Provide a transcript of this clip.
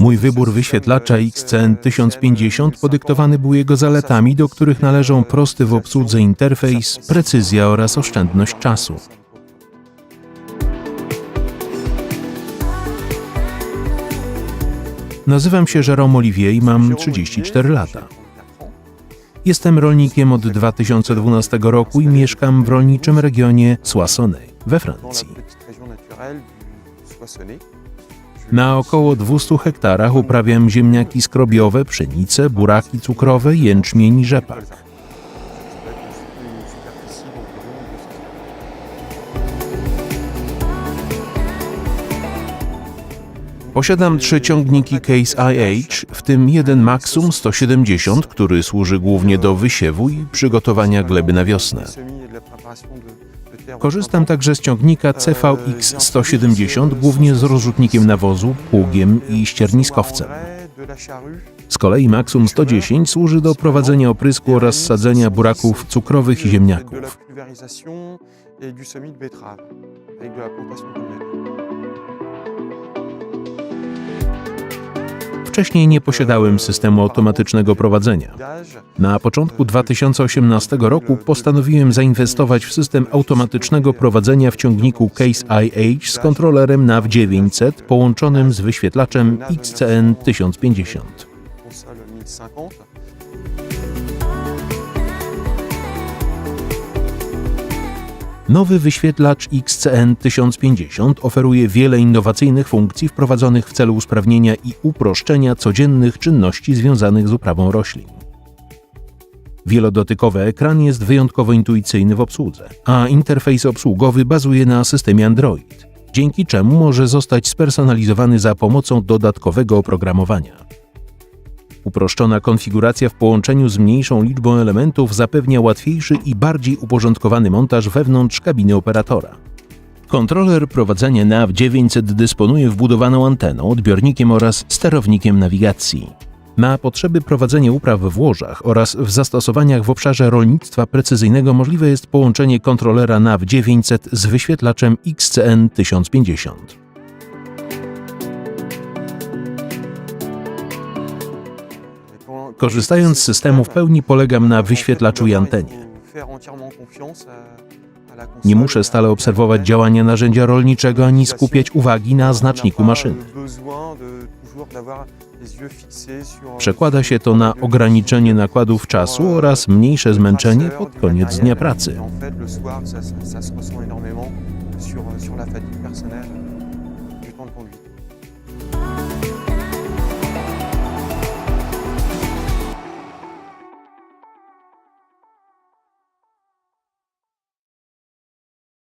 Mój wybór wyświetlacza XCN 1050 podyktowany był jego zaletami, do których należą prosty w obsłudze interfejs, precyzja oraz oszczędność czasu. Nazywam się Jérôme Olivier i mam 34 lata. Jestem rolnikiem od 2012 roku i mieszkam w rolniczym regionie Soissonnais we Francji. Na około 200 hektarach uprawiam ziemniaki skrobiowe, pszenicę, buraki cukrowe, jęczmień i rzepak. Posiadam trzy ciągniki Case IH, w tym jeden Maxum 170, który służy głównie do wysiewu i przygotowania gleby na wiosnę. Korzystam także z ciągnika CVX 170, głównie z rozrzutnikiem nawozu, pługiem i ścierniskowcem. Z kolei Maxum 110 służy do prowadzenia oprysku oraz sadzenia buraków cukrowych i ziemniaków. Wcześniej nie posiadałem systemu automatycznego prowadzenia. Na początku 2018 roku postanowiłem zainwestować w system automatycznego prowadzenia w ciągniku Case IH z kontrolerem NAV 900 połączonym z wyświetlaczem XCN 1050. Nowy wyświetlacz XCN 1050 oferuje wiele innowacyjnych funkcji wprowadzonych w celu usprawnienia i uproszczenia codziennych czynności związanych z uprawą roślin. Wielodotykowy ekran jest wyjątkowo intuicyjny w obsłudze, a interfejs obsługowy bazuje na systemie Android, dzięki czemu może zostać spersonalizowany za pomocą dodatkowego oprogramowania. Uproszczona konfiguracja w połączeniu z mniejszą liczbą elementów zapewnia łatwiejszy i bardziej uporządkowany montaż wewnątrz kabiny operatora. Kontroler prowadzenia NAV 900 dysponuje wbudowaną anteną, odbiornikiem oraz sterownikiem nawigacji. Na potrzeby prowadzenia upraw w łożach oraz w zastosowaniach w obszarze rolnictwa precyzyjnego możliwe jest połączenie kontrolera NAV 900 z wyświetlaczem XCN 1050. Korzystając z systemu w pełni polegam na wyświetlaczu i antenie. Nie muszę stale obserwować działania narzędzia rolniczego ani skupiać uwagi na znaczniku maszyny. Przekłada się to na ograniczenie nakładów czasu oraz mniejsze zmęczenie pod koniec dnia pracy.